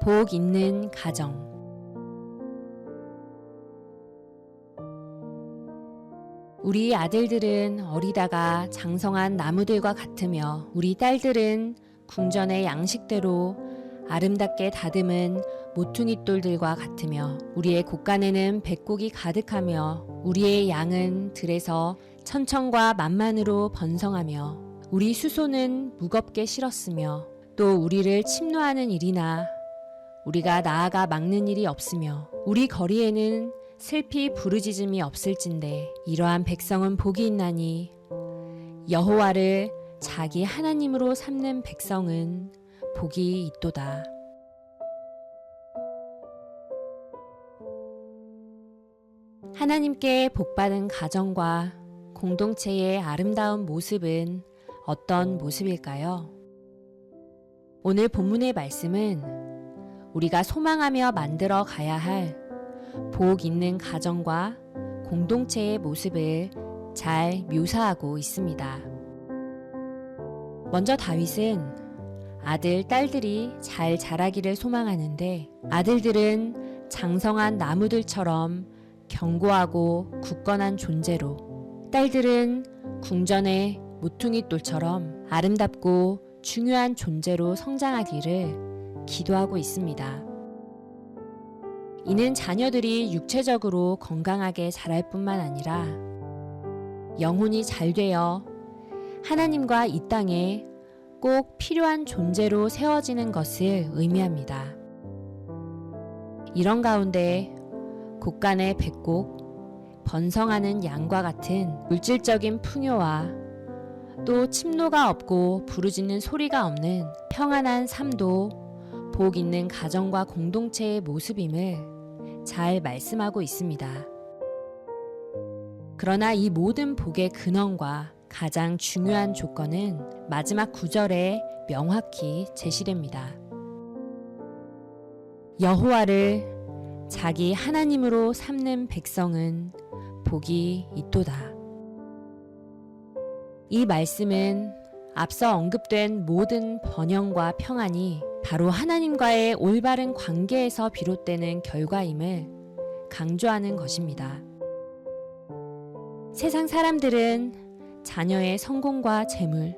복 있는 가정. 우리 아들들은 어리다가 장성한 나무들과 같으며 우리 딸들은 궁전의 양식대로 아름답게 다듬은 모퉁이 돌들과 같으며 우리의 곳간에는 백곡이 가득하며 우리의 양은 들에서 천천과 만만으로 번성하며 우리 수소는 무겁게 실었으며 또 우리를 침노하는 일이나 우리가 나아가 막는 일이 없으며 우리 거리에는 슬피 부르짖음이 없을진데 이러한 백성은 복이 있나니 여호와를 자기 하나님으로 삼는 백성은 복이 있도다. 하나님께 복받은 가정과 공동체의 아름다운 모습은 어떤 모습일까요? 오늘 본문의 말씀은 우리가 소망하며 만들어 가야 할 복 있는 가정과 공동체의 모습을 잘 묘사하고 있습니다. 먼저 다윗은 아들, 딸들이 잘 자라기를 소망하는데 아들들은 장성한 나무들처럼 견고하고 굳건한 존재로 딸들은 궁전의 모퉁이 돌처럼 아름답고 중요한 존재로 성장하기를 기도하고 있습니다. 이는 자녀들이 육체적으로 건강하게 자랄 뿐만 아니라 영혼이 잘 되어 하나님과 이 땅에 꼭 필요한 존재로 세워지는 것을 의미합니다. 이런 가운데 곳간의 백곡, 번성하는 양과 같은 물질적인 풍요와 또 침노가 없고 부르짖는 소리가 없는 평안한 삶도 복 있는 가정과 공동체의 모습임을 잘 말씀하고 있습니다. 그러나 이 모든 복의 근원과 가장 중요한 조건은 마지막 구절에 명확히 제시됩니다. 여호와를 자기 하나님으로 삼는 백성은 복이 있도다. 이 말씀은 앞서 언급된 모든 번영과 평안이 바로 하나님과의 올바른 관계에서 비롯되는 결과임을 강조하는 것입니다. 세상 사람들은 자녀의 성공과 재물,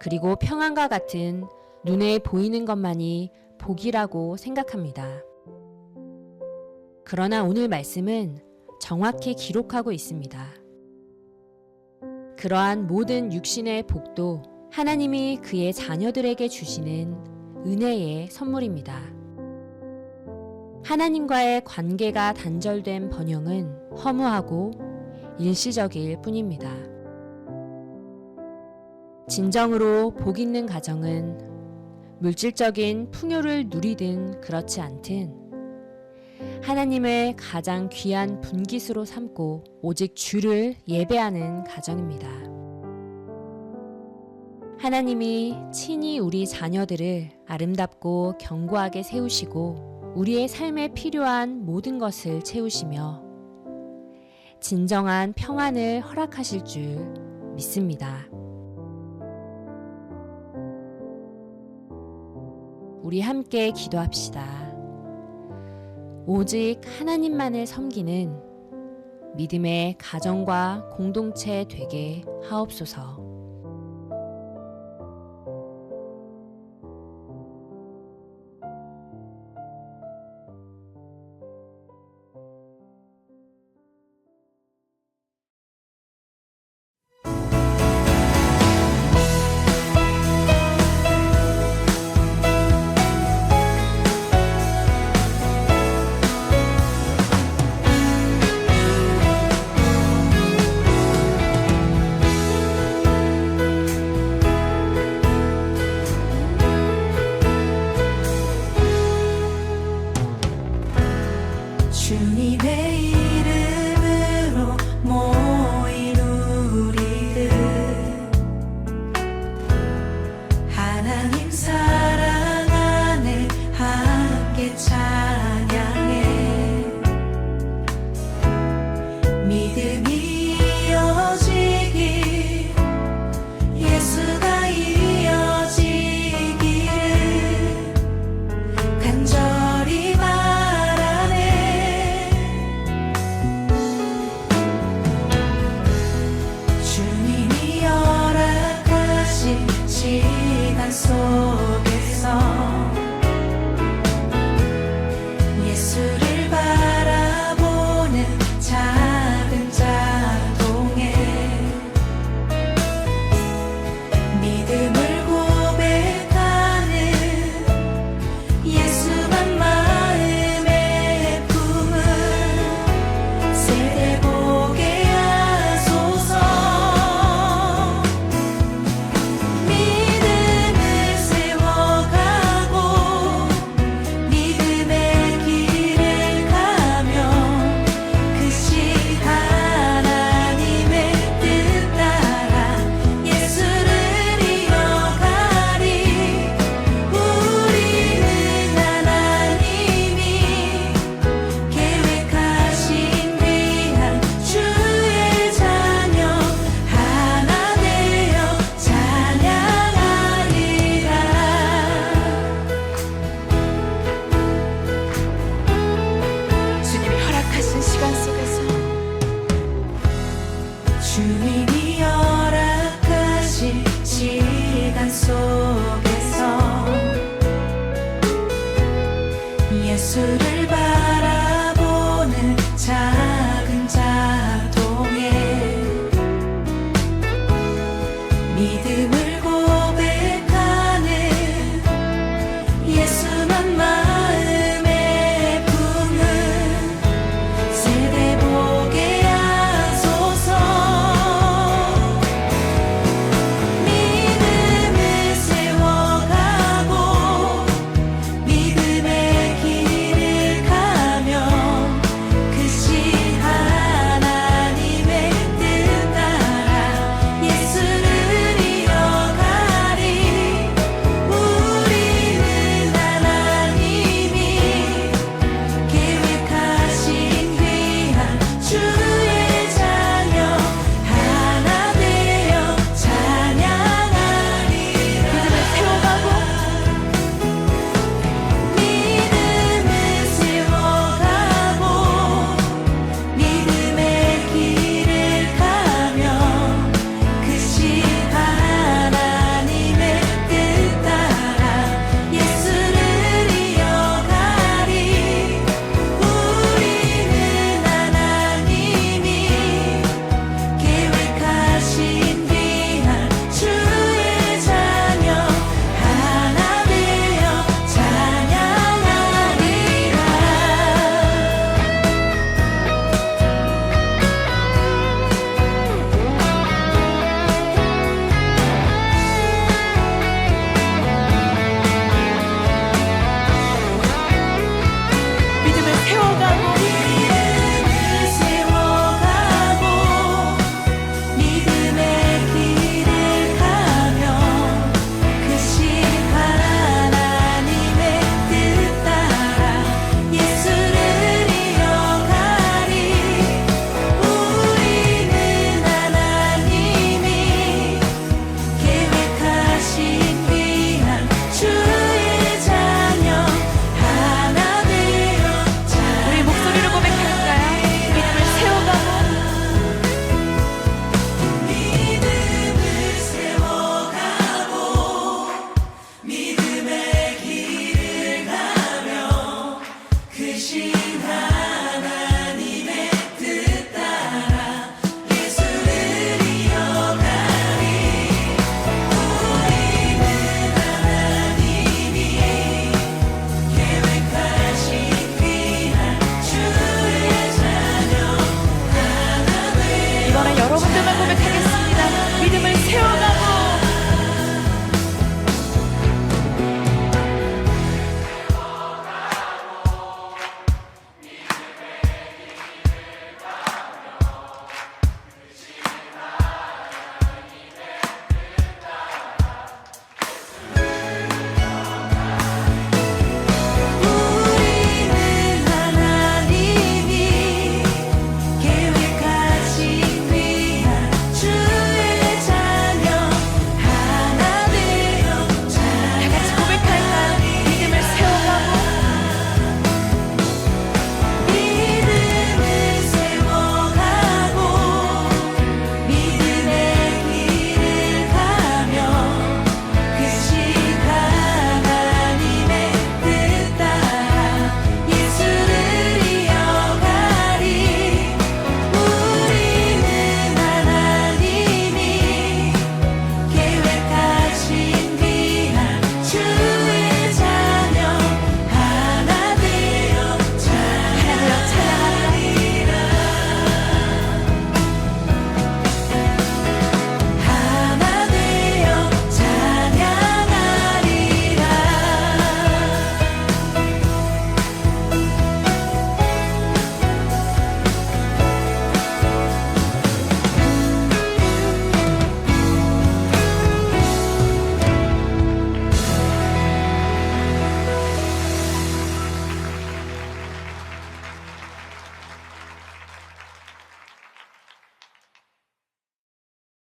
그리고 평안과 같은 눈에 보이는 것만이 복이라고 생각합니다. 그러나 오늘 말씀은 정확히 기록하고 있습니다. 그러한 모든 육신의 복도 하나님이 그의 자녀들에게 주시는 은혜의 선물입니다. 하나님과의 관계가 단절된 번영은 허무하고 일시적일 뿐입니다. 진정으로 복 있는 가정은 물질적인 풍요를 누리든 그렇지 않든 하나님을 가장 귀한 분깃으로 삼고 오직 주를 예배하는 가정입니다. 하나님이 친히 우리 자녀들을 아름답고 견고하게 세우시고 우리의 삶에 필요한 모든 것을 채우시며 진정한 평안을 허락하실 줄 믿습니다. 우리 함께 기도합시다. 오직 하나님만을 섬기는 믿음의 가정과 공동체 되게 하옵소서.